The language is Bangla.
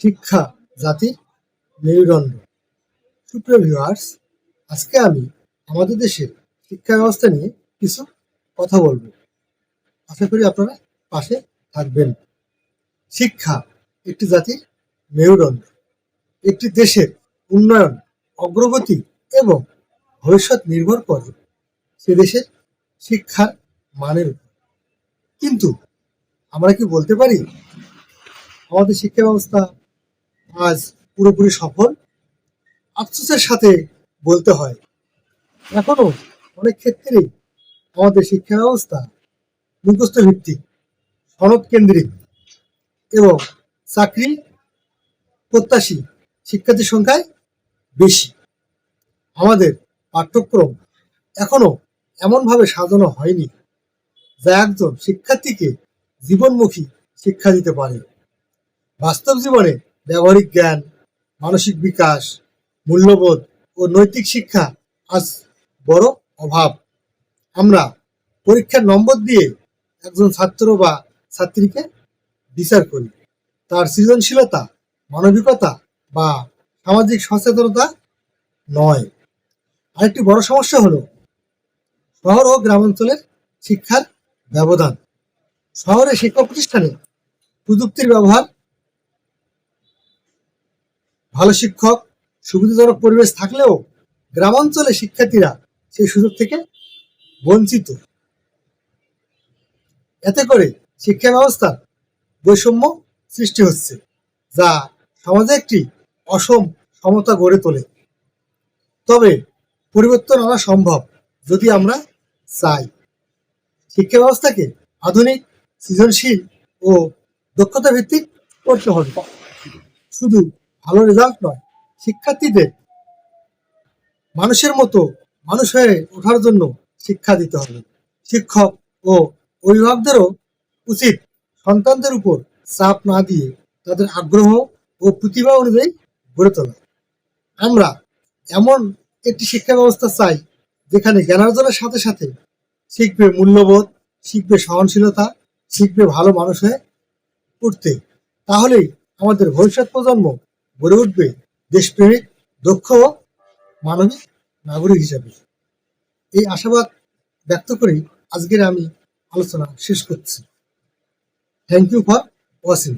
শিক্ষা জাতির মেরুদণ্ড। সুপ্রিয় ভিউয়ার্স আজকে আমি আমাদের দেশের শিক্ষা ব্যবস্থা নিয়ে কিছু কথা বলব। আশা করি আপনারা পাশে থাকবেন। শিক্ষা একটি জাতির মেরুদণ্ড। একটি দেশের উন্নয়ন, অগ্রগতি এবং ভবিষ্যৎ নির্ভর করে সে দেশের শিক্ষার মানের উপর। কিন্তু আমরা কি বলতে পারি? আমাদের শিক্ষা ব্যবস্থা আজ পুরোপুরি সফল। আফসোসের সাথে বলতে হয়, এখনও অনেক ক্ষেত্রেই আমাদের শিক্ষা ব্যবস্থা মুখস্থ ভিত্তিক সনদ কেন্দ্রিক এবং চাকরি প্রত্যাশী শিক্ষার্থীর সংখ্যায় বেশি। আমাদের পাঠ্যক্রম এখনও এমনভাবে সাজানো হয়নি যা একজন শিক্ষার্থীকে জীবনমুখী শিক্ষা দিতে পারে। বাস্তব জীবনে ব্যবহারিক জ্ঞান, মানসিক বিকাশ, মূল্যবোধ ও নৈতিক শিক্ষা আজ বড় অভাব। আমরা পরীক্ষার নম্বর দিয়ে একজন ছাত্র বা ছাত্রীকে বিচার করি। তার সৃজনশীলতা, মানবিকতা বা সামাজিক সচেতনতা নয়। আরেকটি বড় সমস্যা হলো শহর ও গ্রামাঞ্চলের শিক্ষার ব্যবধান। শহরে শিক্ষা প্রতিষ্ঠানে প্রযুক্তির ব্যবহার ভালো শিক্ষক, সুবিধাজনক পরিবেশ থাকলেও গ্রামাঞ্চলে শিক্ষার্থীরা সেই সুযোগ থেকে বঞ্চিত। এতে করে শিক্ষা ব্যবস্থার বৈষম্য সৃষ্টি হচ্ছে, যা সমাজে একটি অসম সমতা গড়ে তোলে। তবে পরিবর্তন আনা সম্ভব যদি আমরা চাই। শিক্ষা ব্যবস্থাকে আধুনিক, সৃজনশীল ও দক্ষতা ভিত্তিক করতে হবে। শুধু ভালো রেজাল্ট নয়। শিক্ষার্থীদের মানুষের মতো মানুষ হয়ে ওঠার জন্য শিক্ষা দিতে হবে। শিক্ষক ও অভিভাবকদেরও উচিত সন্তানদের উপর চাপ না দিয়ে তাদের আগ্রহ ও প্রতিভা অনুযায়ী গড়ে তোলা। আমরা এমন একটি শিক্ষা ব্যবস্থা চাই, যেখানে জ্ঞানার্জনের সাথে সাথে শিখবে মূল্যবোধ, শিখবে সহনশীলতা, শিখবে ভালো মানুষ হয়ে উঠতে। তাহলেই আমাদের ভবিষ্যৎ প্রজন্ম গড়ে উঠবে দেশপ্রেমিক, দক্ষ মানবিক নাগরিক হিসাবে। এই আশাবাদ ব্যক্ত করেই আজকের আমি আলোচনা শেষ করছি। Thank you for watching